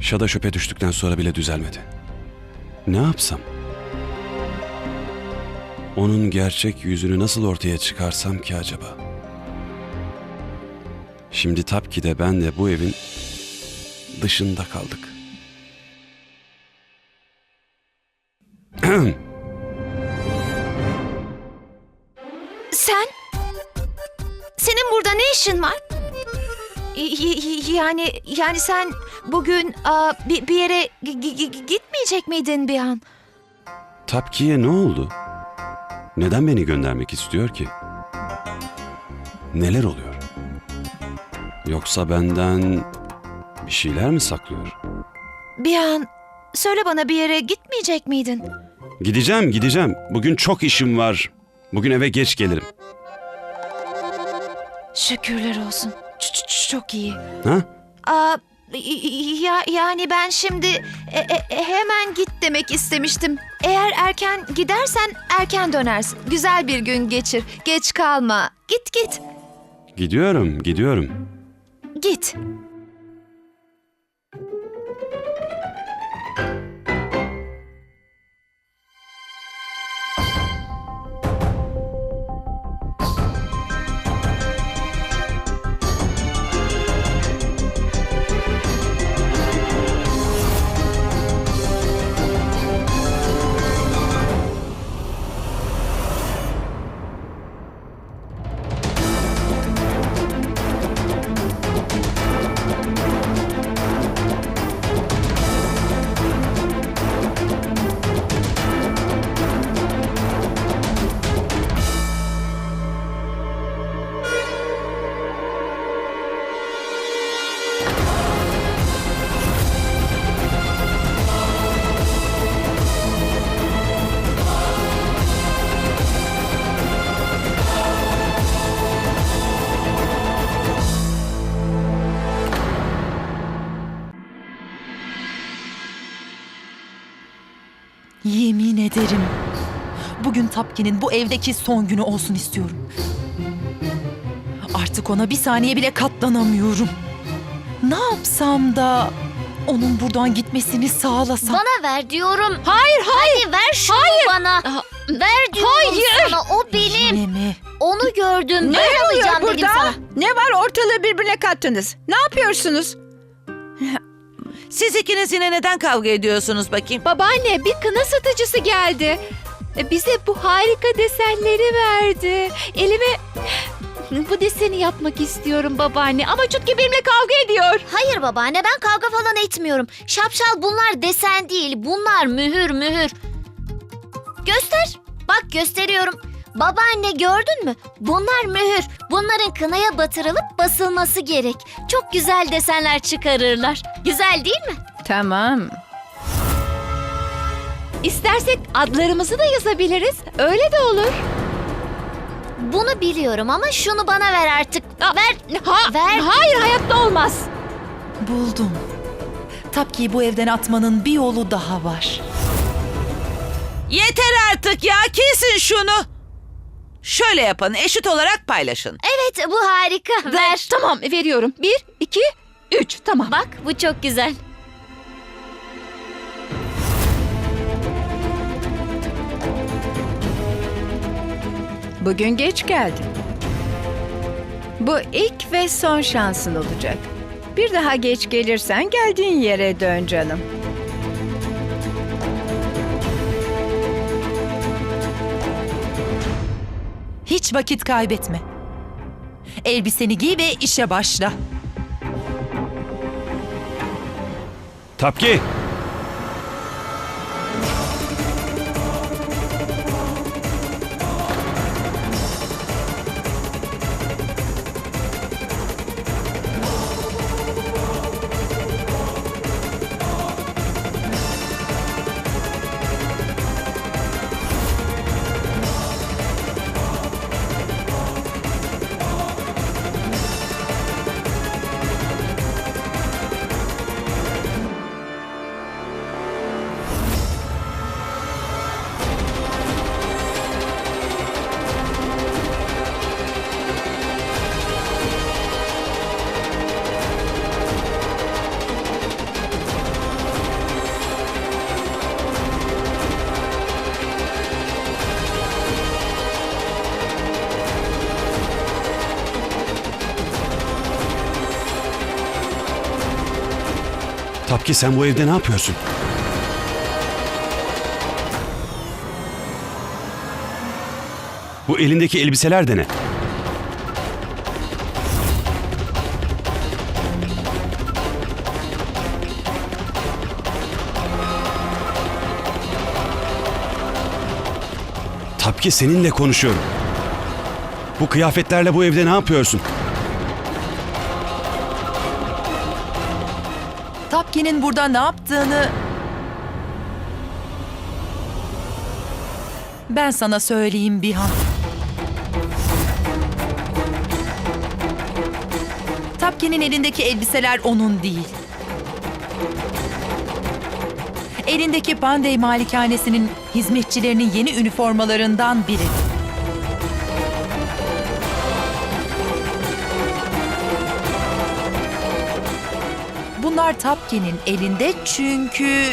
Şada şöpe düştükten sonra bile düzelmedi. Ne yapsam? Onun gerçek yüzünü nasıl ortaya çıkarsam ki acaba? Şimdi Tapki de ben de bu evin dışında kaldık. Sen? Senin burada ne işin var? Y- Yani yani sen bugün aa, bir, bir yere gi- gi- gi- gitmeyecek miydin bir an? Tapki'ye ne oldu? Neden beni göndermek istiyor ki? Neler oluyor? Yoksa benden bir şeyler mi saklıyor? Bir an söyle bana bir yere gitmeyecek miydin? Gideceğim, gideceğim. Bugün çok işim var. Bugün eve geç gelirim. Şükürler olsun. Çok iyi. Ha? Aa, ya yani ben şimdi e- e- e- hemen git demek istemiştim. Eğer erken gidersen erken dönersin. Güzel bir gün geçir. Geç kalma. Git git. Gidiyorum, gidiyorum. Git. Yemin ederim. Bugün Tapki'nin bu evdeki son günü olsun istiyorum. Artık ona bir saniye bile katlanamıyorum. Ne yapsam da onun buradan gitmesini sağlasam? Bana ver diyorum. Hayır hayır. Hadi ver şunu bana. Ver diyorum Hayır. sana. O benim. Yine mi? Onu gördüm. Ne ben oluyor alacağım dedim burada? sana. Ne var ortalığı birbirine kattınız? Ne yapıyorsunuz? Siz ikiniz yine neden kavga ediyorsunuz bakayım? Babaanne bir kına satıcısı geldi. E, Bize bu harika desenleri verdi. Elime bu deseni yapmak istiyorum babaanne ama Çutki benimle kavga ediyor. Hayır babaanne ben kavga falan etmiyorum. Şapşal bunlar desen değil. Bunlar mühür mühür. Göster. Bak gösteriyorum. Babaanne gördün mü? Bunlar mühür. Bunların kınaya batırılıp basılması gerek. Çok güzel desenler çıkarırlar. Güzel değil mi? Tamam. İstersek adlarımızı da yazabiliriz. Öyle de olur. Bunu biliyorum ama şunu bana ver artık. Ver. Ha, Ver. Hayır hayatta olmaz. Buldum. Tapki'yi bu evden atmanın bir yolu daha var. Yeter artık ya kesin şunu. Şöyle yapın eşit olarak paylaşın. Evet bu harika. Ver. Tamam veriyorum. Bir, iki, üç. Tamam. Bak bu çok güzel. Bugün geç geldin. Bu ilk ve son şansın olacak. Bir daha geç gelirsen geldiğin yere dön canım. Hiç vakit kaybetme. Elbiseni giy ve işe başla. Tapki! Tapki sen bu evde ne yapıyorsun? Bu elindeki elbiseler de ne? Tapki seninle konuşuyorum. Bu kıyafetlerle bu evde ne yapıyorsun? Tapki'nin burada ne yaptığını... Ben sana söyleyeyim Bihan. Tapki'nin elindeki elbiseler onun değil. Elindeki Pandey Malikanesi'nin hizmetçilerinin yeni üniformalarından biri. Bunlar Tapki'nin elinde çünkü...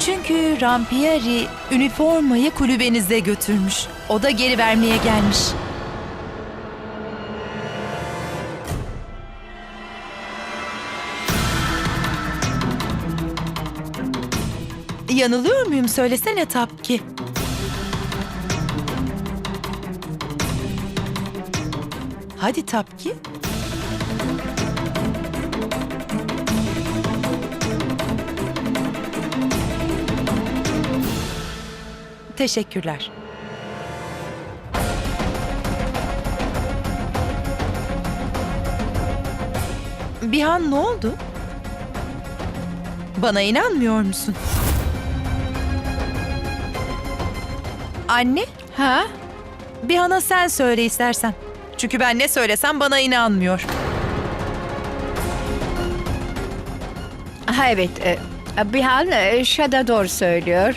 Çünkü Rampieri üniformayı kulübenize götürmüş. O da geri vermeye gelmiş. Yanılıyor muyum söylesene Tapki. Hadi Tapki. Teşekkürler. Bihan ne oldu? Bana inanmıyor musun? Anne, Ha? Bihan'a sen söyle istersen. Çünkü ben ne söylesem bana inanmıyor. Ha evet. E, Bihal e, Şada doğru söylüyor.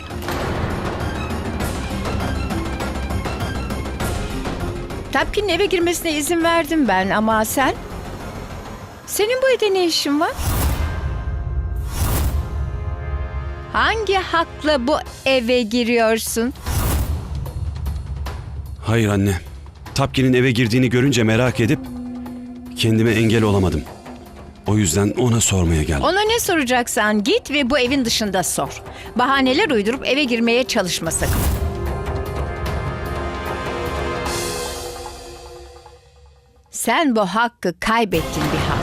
Tapkin'in eve girmesine izin verdim ben ama sen? Senin bu evde ne işin var? Hangi hakla bu eve giriyorsun? Hayır anne. Tapki'nin eve girdiğini görünce merak edip kendime engel olamadım. O yüzden ona sormaya geldim. Ona ne soracaksan git ve bu evin dışında sor. Bahaneler uydurup eve girmeye çalışma sakın. Sen bu hakkı kaybettin Bihal.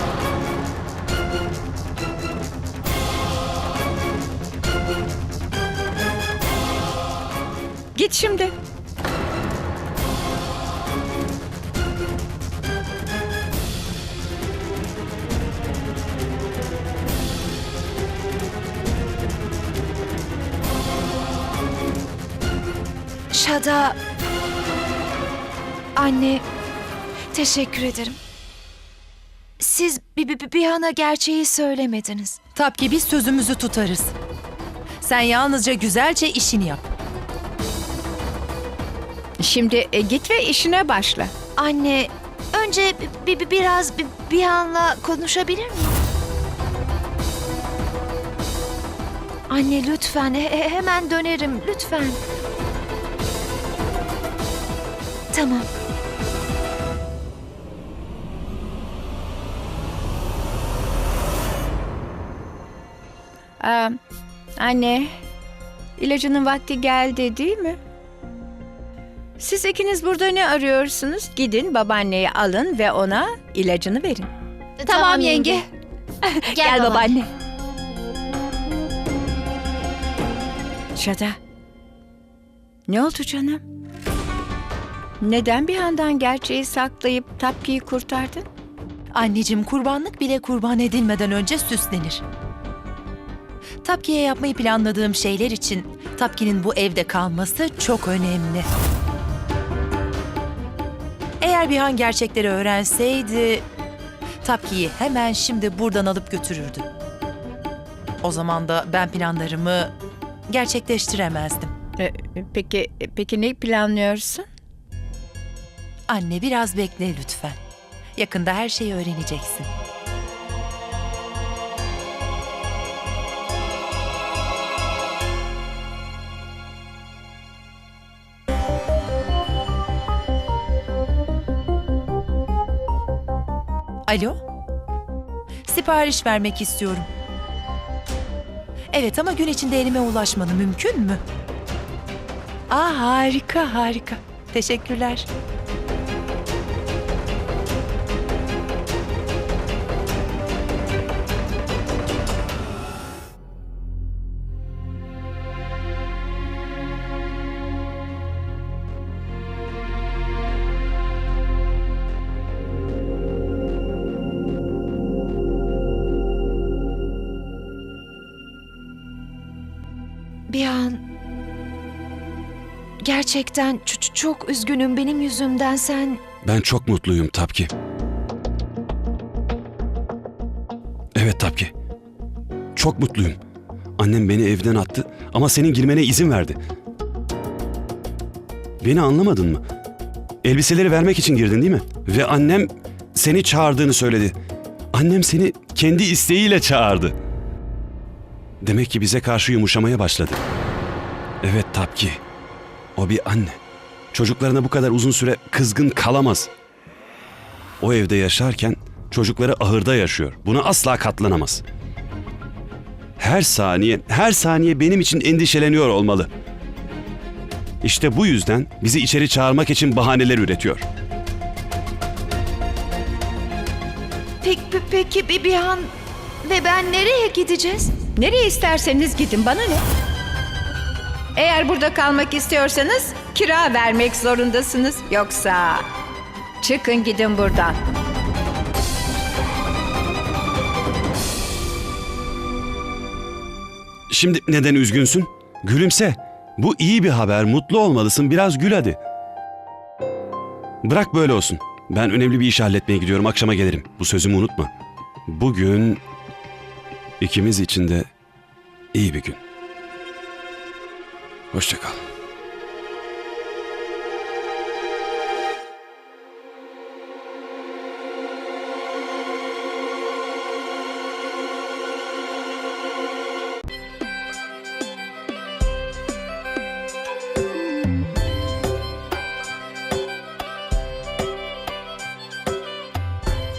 Git şimdi. Şada... Anne, teşekkür ederim. Siz bir, bir, bir ana gerçeği söylemediniz. Tapki biz sözümüzü tutarız. Sen yalnızca güzelce işini yap. Şimdi e, git ve işine başla. Anne, önce bir, bir, biraz bir, bir anla konuşabilir miyim? Anne lütfen, he- he- hemen dönerim, lütfen. Tamam. Aa, anne, ilacının vakti geldi değil mi? Siz ikiniz burada ne arıyorsunuz? Gidin babaanneyi alın ve ona ilacını verin. Tamam, yenge. Gel, baba. babaanne. Şada. Ne oldu canım? Neden bir yandan gerçeği saklayıp Tapki'yi kurtardın? Anneciğim kurbanlık bile kurban edilmeden önce süslenir. Tapki'ye yapmayı planladığım şeyler için Tapki'nin bu evde kalması çok önemli. Eğer Bihan gerçekleri öğrenseydi Tapki'yi hemen şimdi buradan alıp götürürdü. O zaman da ben planlarımı gerçekleştiremezdim. E, peki, peki ne planlıyorsun? Anne biraz bekle lütfen. Yakında her şeyi öğreneceksin. Alo? Sipariş vermek istiyorum. Evet ama gün içinde elime ulaşmanı mümkün mü? Aa harika harika. Teşekkürler. Bir an... Gerçekten çok üzgünüm benim yüzümden sen... Ben çok mutluyum Tapki. Evet Tapki. Çok mutluyum. Annem beni evden attı ama senin girmene izin verdi. Beni anlamadın mı? Elbiseleri vermek için girdin değil mi? Ve annem seni çağırdığını söyledi. Annem seni kendi isteğiyle çağırdı. Demek ki bize karşı yumuşamaya başladı. Evet Tapki. O bir anne. Çocuklarına bu kadar uzun süre kızgın kalamaz. O evde yaşarken çocukları ahırda yaşıyor. Buna asla katlanamaz. Her saniye, her saniye benim için endişeleniyor olmalı. İşte bu yüzden bizi içeri çağırmak için bahaneler üretiyor. Peki, peki bir, bir an... Ve ben nereye gideceğiz? Nereye isterseniz gidin bana ne? Eğer burada kalmak istiyorsanız kira vermek zorundasınız. Yoksa çıkın gidin buradan. Şimdi neden üzgünsün? Gülümse. Bu iyi bir haber, mutlu olmalısın. Biraz gül hadi. Bırak böyle olsun. Ben önemli bir iş halletmeye gidiyorum. Akşama gelirim. Bu sözümü unutma. Bugün ikimiz için de iyi bir gün. Hoşça kal.